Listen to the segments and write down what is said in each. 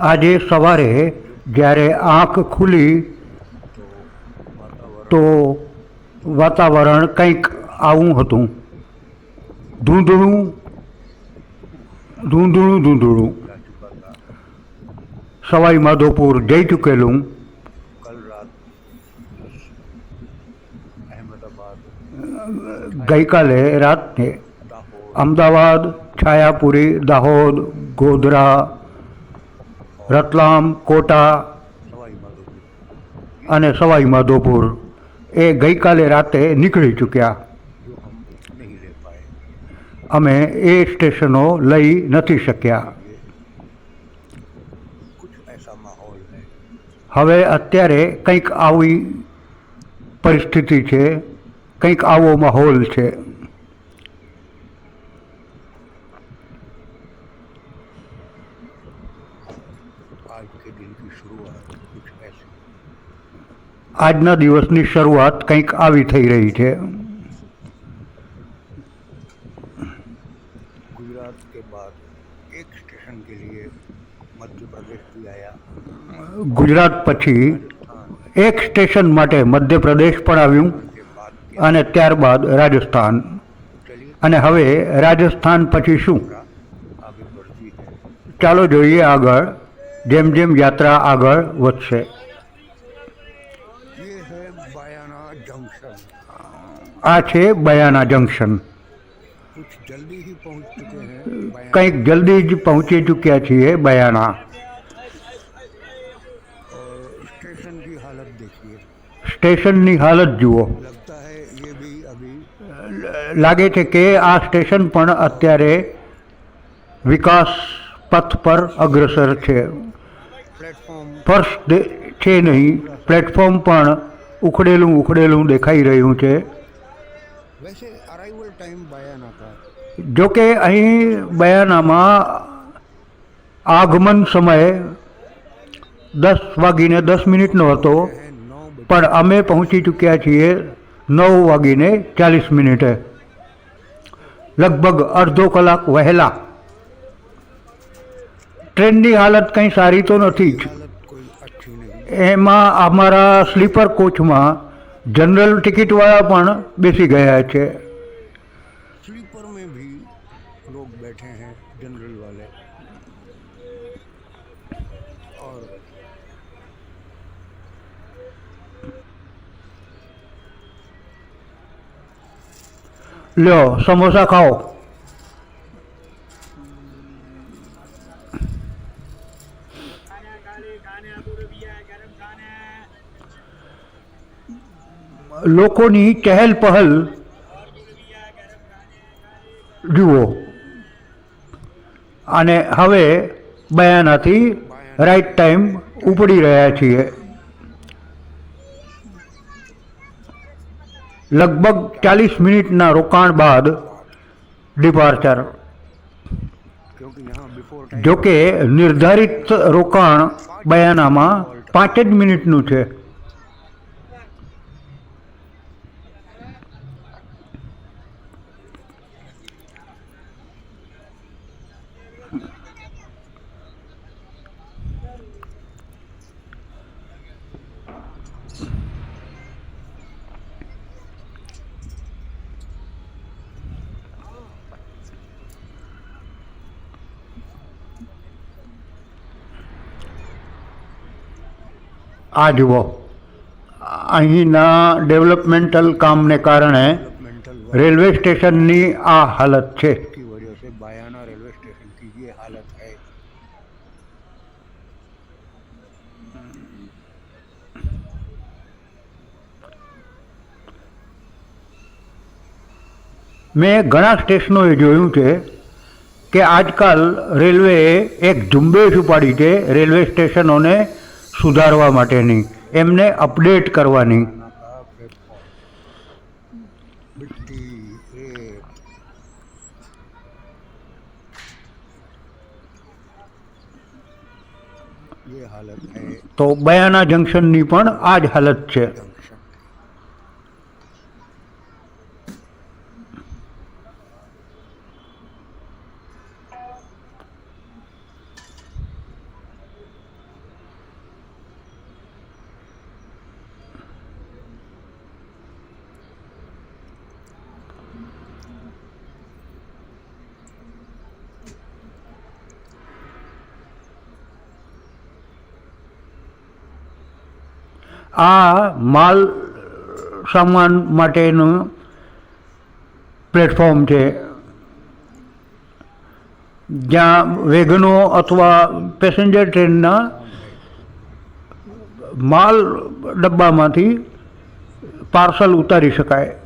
આજે સવારે જ્યારે આંખ ખુલી, તો વાતાવરણ કંઈક આવું હતું. ધૂંધળું ધૂંધળું ધૂંધળું. સવાઈ માધોપુર જઈ ચૂકેલું. ગઈકાલે રાતે અમદાવાદ, છાયાપુરી, દાહોદ, ગોધરા રતલામ, કોટા અને સવાઈ માધોપુર એ ગઈકાલે રાતે નીકળી ચૂક્યા. અમે એ સ્ટેશનો લઈ નથી શક્યા. હવે અત્યારે કંઈક આવી પરિસ્થિતિ છે, કંઈક આવો માહોલ છે. આજના દિવસની શરૂઆત કંઈક આવી થઈ રહી છે गुजरात के बाद एक स्टेशन के लिए मध्य प्रदेश भी आया ગુજરાત પછી राजस्थान એક સ્ટેશન માટે મધ્યપ્રદેશ પણ આવ્યું के बाद के અને ત્યારબાદ રાજસ્થાન चलिए અને હવે રાજસ્થાન પછી શું यात्रा आगे बढ़ती है ચાલો જોઈએ આગળ જેમ જેમ યાત્રા આગળ વધશે आयाना जंक्शन। कई जल्दी ही पहुँच चुके थी है बयाना। स्टेशन की हालत जुओ। लगता है आ स्टेशन पर अत्यारे विकास पथ पर अग्रसर छे। फ़र्स्ट नहीं प्लेटफॉर्म पर उखड़ेलू उखड़ेलू देखाई रही है વૈસે અરાઈવલ ટાઈમ અહીં બયાનામાં આગમન સમય દસ વાગીને દસ મિનિટનો હતો પણ અમે પહોંચી ચૂક્યા છીએ નવ વાગીને ચાલીસ મિનિટે. લગભગ અડધો કલાક વહેલા. ટ્રેનની હાલત કંઈ સારી તો નથી જ. એમાં અમારા સ્લીપર કોચમાં જનરલ ટિકિટવાળા પણ બેસી ગયા છે स्लीपर में भी लोग बैठे हैं जनरल वाले और લ્યો સમોસા ખાઓ खाना खाने खाने अबू रबिया गरम खाना લોકોની ચહેલ પહલ જુઓ. અને હવે બયાનાથી રાઈટ ટાઈમ ઉપડી રહ્યા છીએ. લગભગ ચાલીસ મિનિટના રોકાણ બાદ ડિપાર્ચર જોકે નિર્ધારિત રોકાણ બયાનામાં પાંચ જ મિનિટનું છે. આ જુઓ અહીંના ડેવલપમેન્ટલ કામને કારણે રેલવે સ્ટેશનની આ હાલત છે. મેં ઘણા સ્ટેશનોએ જોયું છે કે આજકાલ રેલવેએ એક ઝુંબેશ ઉપાડી છે રેલવે સ્ટેશનોને સુધારવા માટેની એમને અપડેટ કરવાની. તો બયાના જંક્શનની પણ આ જ હાલત છે. આ માલ સામાન માટેનું પ્લેટફોર્મ છે. જ્યાં વેગનો અથવા પેસેન્જર ટ્રેનના માલ ડબ્બામાંથી પાર્સલ ઉતારી શકાય.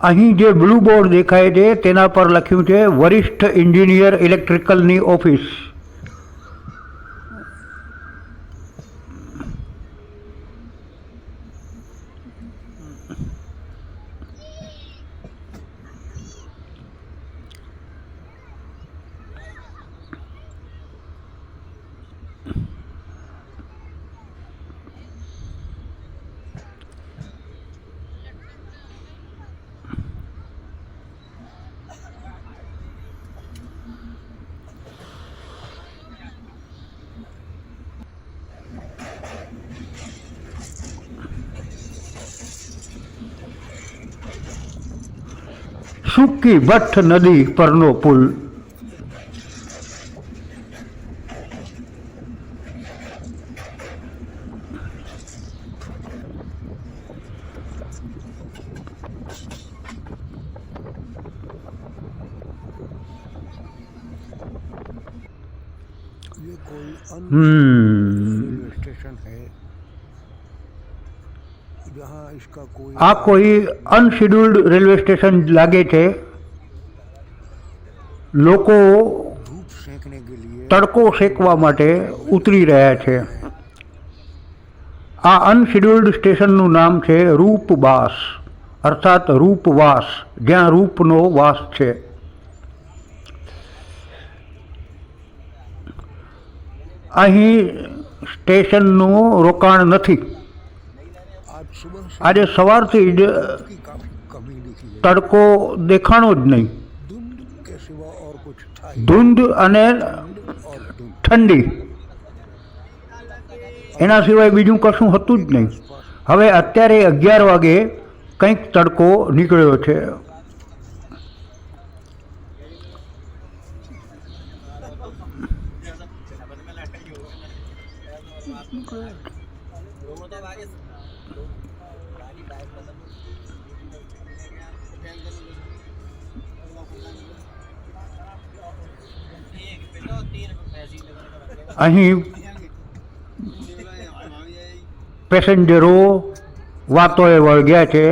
અહીં જે બ્લુ બોર્ડ દેખાય છે તેના પર લખ્યું છે વરિષ્ઠ એન્જિનિયર ઇલેક્ટ્રિકલની ઓફિસ. सूकी बठ नदी परनो पुल हम्म hmm. આ કોઈ અનશેડ્યુલ્ડ રેલવે સ્ટેશન લાગે છે? લોકો તડકો શેકવા માટે ઉતરી રહ્યા છે. આ અનશેડ્યુલ્ડ સ્ટેશનનું નામ છે રૂપવાસ અર્થાત રૂપવાસ જ્યાં રૂપનો વાસ છે. અહીં સ્ટેશનનું રોકાણ નથી. આજે સવારથી જ તડકો દેખાણો જ નહીં. ધૂંધ અને ઠંડી. એના સિવાય બીજું કશું હતું જ નહીં. હવે અત્યારે અગિયાર વાગે કંઈક તડકો નીકળ્યો છે. અહીં પેસેન્જરો વાતોએ વળગ્યા છે.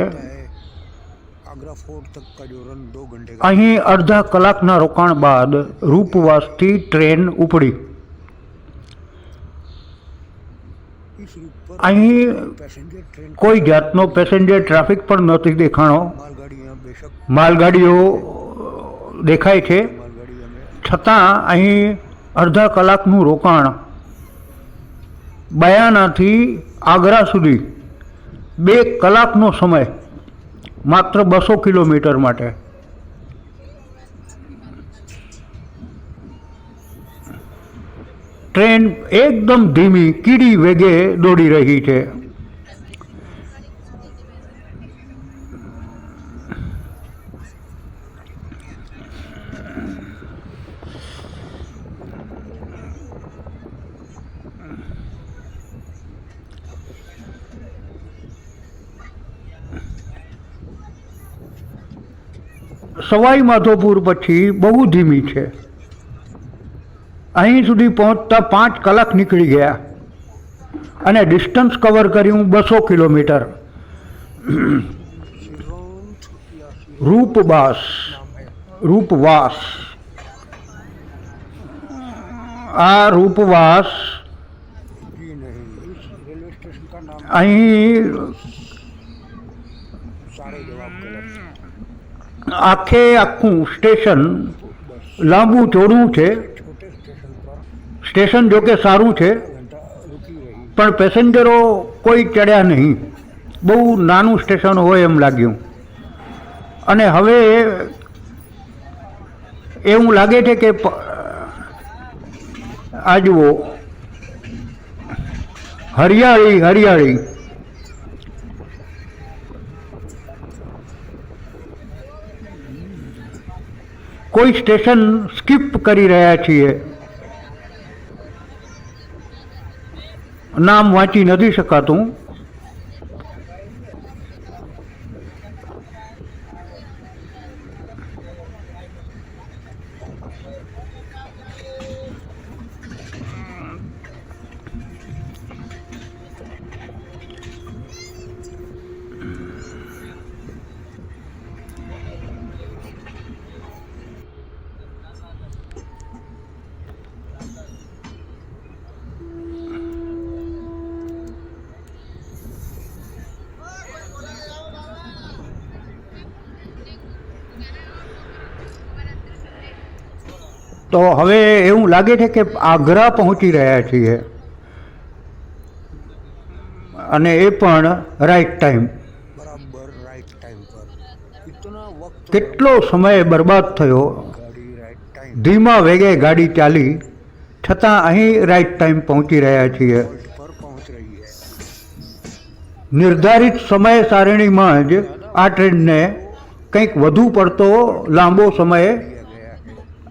અહીં અડધા કલાકના રોકાણ બાદ રૂપવાસથી ટ્રેન ઉપડી. અહીં કોઈ જાતનો પેસેન્જર ટ્રાફિક પણ નથી દેખાણો. માલગાડીઓ દેખાય છે. છતાં અહીં અડધા કલાકનું રોકાણ. બયાનાથી આગ્રા સુધી બે કલાકનો સમય, માત્ર બસો કિલોમીટર માટે. ટ્રેન એકદમ ધીમી, કીડી વેગે દોડી રહી છે. સવાઈ માધોપુર પછી બહુ ધીમી છે. અહીં સુધી પહોંચતા પાંચ કલાક નીકળી ગયા અને ડિસ્ટન્સ કવર કર્યું બસો કિલોમીટર. રૂપવાસ રૂપવાસ આ રૂપવાસ અહીં આખે આખું સ્ટેશન લાંબુ ચોડું છે. સ્ટેશન જોકે સારું છે, પણ પેસેન્જરો કોઈ ચડ્યા નહીં. બહુ નાનું સ્ટેશન હોય એમ લાગ્યું. અને હવે એવું લાગે છે કે આ જુઓ. હરિયાળી હરિયાળી. કોઈ સ્ટેશન સ્કીપ કરી રહ્યા છીએ. નામ વાંચી નથી શકાતું. તો હવે એવું લાગે છે કે આગ્રા પહોંચી રહ્યા છીએ. અને એ પણ રાઈટ ટાઈમ કેટલો સમય બરબાદ થયો. ધીમા વેગે ગાડી ચાલી છતાં અહીં રાઈટ ટાઈમ પહોંચી રહ્યા છીએ. નિર્ધારિત સમય સારણીમાં જ આ ટ્રેનને કંઈક વધુ પડતો લાંબો સમય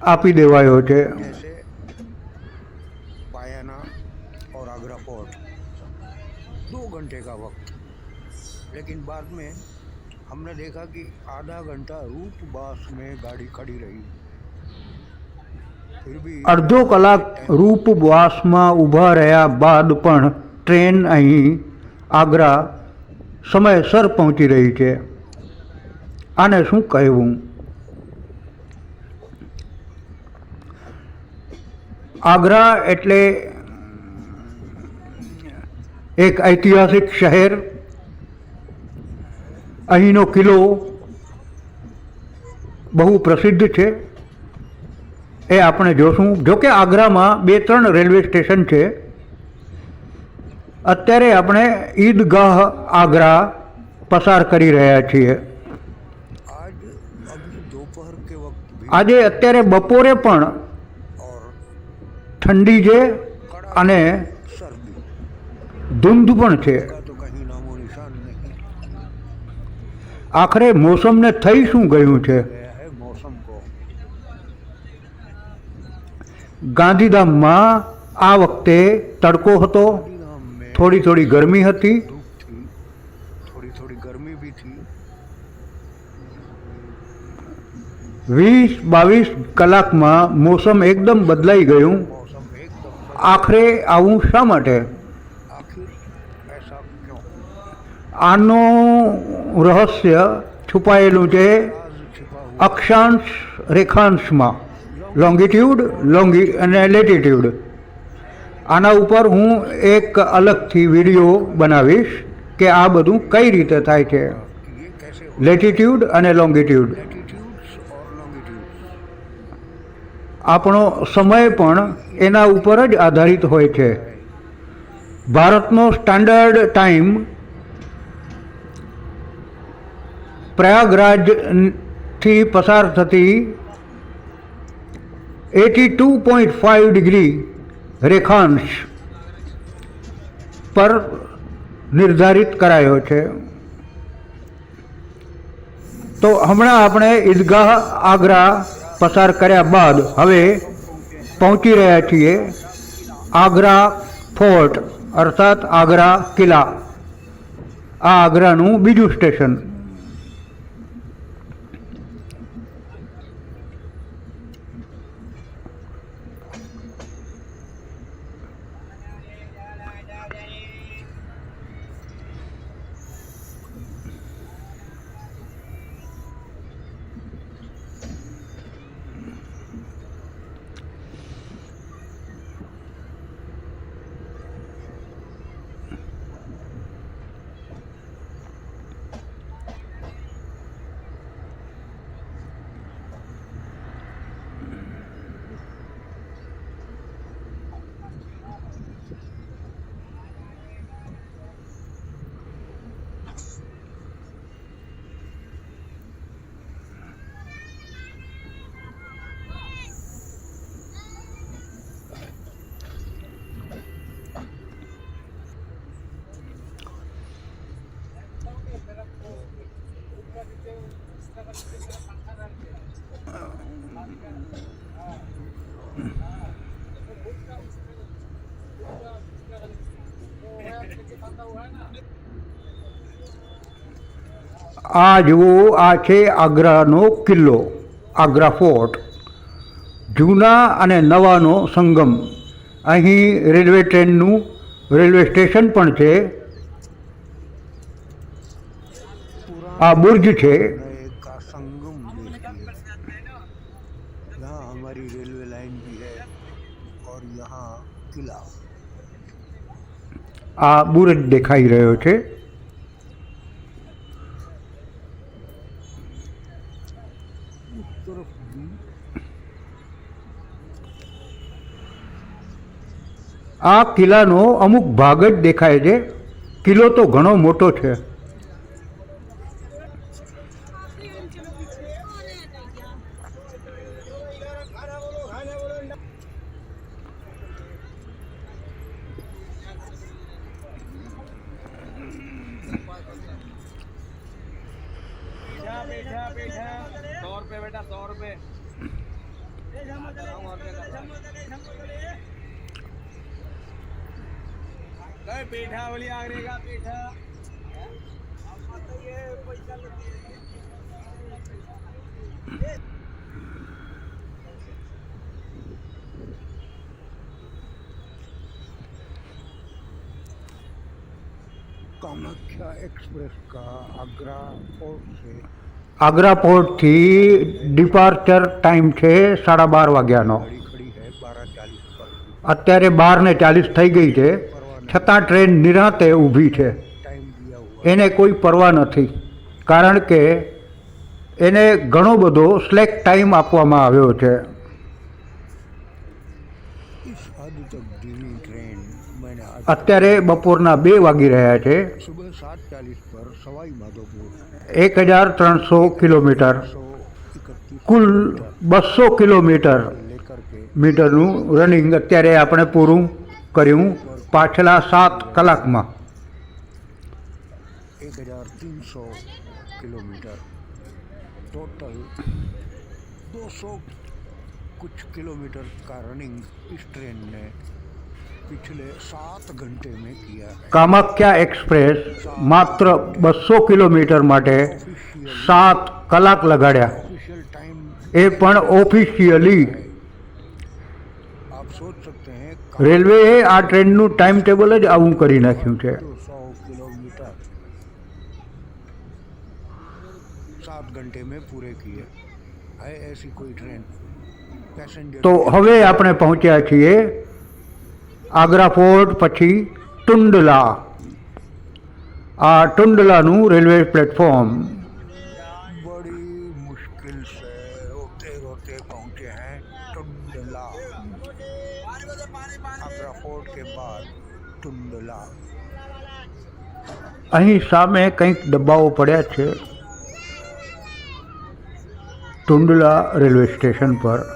આપી દેવાયો છે जैसे पायाना और आगरा पोर्ट दो घंटे का वक्त लेकिन बाद में हमने देखा कि आधा घंटा रूपबास में गाड़ी खड़ी रही फिर भी અડધો કલાક રૂપવાસમાં ઊભા રહ્યા બાદ પણ ટ્રેન અહીં આગ્રા સમયસર પહોંચી રહી છે આને શું કહેવું આગ્રા એટલે એક ઐતિહાસિક શહેર. અહીંનો કિલ્લો બહુ પ્રસિદ્ધ છે. એ આપણે જોશું. જો કે આગ્રામાં બે ત્રણ રેલવે સ્ટેશન છે. અત્યારે આપણે ઈદગાહ આગ્રા પસાર કરી રહ્યા છીએ. આજે અત્યારે બપોરે પણ ઠંડી છે અને ધૂંધ પણ છે. આખરે મોસમને થઈ શું ગયું છે? ગાંધીધામમાં આ વખતે તડકો હતો, થોડી થોડી ગરમી હતી. વીસ બાવીસ કલાકમાં મોસમ એકદમ બદલાઈ ગયું. આખરે આવું શા માટે? આનું રહસ્ય છુપાયેલું છે અક્ષાંશ રેખાંશમાં. લોંગિટ્યુડ લોંગી અને લેટિટ્યુડ આના ઉપર હું એક અલગથી વીડિયો બનાવીશ કે આ બધું કઈ રીતે થાય છે. લેટિટ્યુડ અને લોંગિટ્યુડ આપણો સમય પણ એના ઉપર જ આધારિત હોય છે. ભારતનો સ્ટાન્ડર્ડ ટાઈમ પ્રયાગરાજથી પસાર થતી eighty two point five degree રેખાંશ પર નિર્ધારિત કરાયો છે. તો હમણાં આપણે ઈદગાહ આગ્રા પસાર કર્યા બાદ હવે પહોંચી રહ્યા છીએ આગ્રા ફોર્ટ, અર્થાત આગ્રા કિલ્લા. આ આગ્રાનું બીજું સ્ટેશન. આ જુઓ, આ છે આગ્રાનો કિલ્લો, આગ્રા ફોર્ટ. જૂના અને નવાનો સંગમ. અહીં રેલવે ટ્રેનનું રેલવે સ્ટેશન પણ છે. આ બુર્જ છે. આ બુરજ દેખાઈ રહ્યો છે. આ કિલ્લાનો અમુક ભાગ જ દેખાય છે. કિલ્લો તો ઘણો મોટો છે. बैठा बैठा सौ रुपये बेटा सौ रुपये बोली आगरे का कामाख्या एक्सप्रेस का आगरा फोर्ट से આગ્રા પોર્ટથી ડિપાર્ચર ટાઈમ છે સાડા બાર વાગ્યાનો. અત્યારે બારને ચાલીસ થઈ ગઈ છે. છતાં ટ્રેન નિરાતે ઊભી છે. એને કોઈ પરવા નથી. કારણ કે એને ઘણો બધો સ્લેક ટાઈમ આપવામાં આવ્યો છે. અત્યારે બપોરના બે વાગી રહ્યા છે. એક હજાર ત્રણસો કિલોમીટર. કુલ બસો કિલોમીટર મીટરનું રનિંગ અત્યારે આપણે પૂરું કર્યું પાછલા સાત કલાકમાં. એક હજાર ત્રણસો કિલોમીટર. ટોટલ દોસો કુછ કિલોમીટર કા રનિંગ ઇસ ટ્રેન पिछले सात घंटे में किया है કામાખ્યા એક્સપ્રેસ માત્ર બસો કિલોમીટર માટે ऑफिशियल સાત કલાક લગાડ્યા ऑफिशियल टाइम એ પણ ઓફિશિયલી आप सोच सकते हैं રેલવેએ આ ટ્રેનનું ટાઈમ ટેબલ જ આવું કરી નાખ્યું છે दो सौ किलोमीटर सात घंटे में पूरे किए है ऐसी कोई ट्रेन पैसेंजर તો હવે આપણે પહોંચ્યા છીએ આગ્રા ફોર્ટ પછી ટુંડલા. આ ટુંડલાનું રેલવે પ્લેટફોર્મ. અહીં સામે કંઈક ડબ્બાઓ પડ્યા છે. ટુંડલા રેલવે સ્ટેશન પર.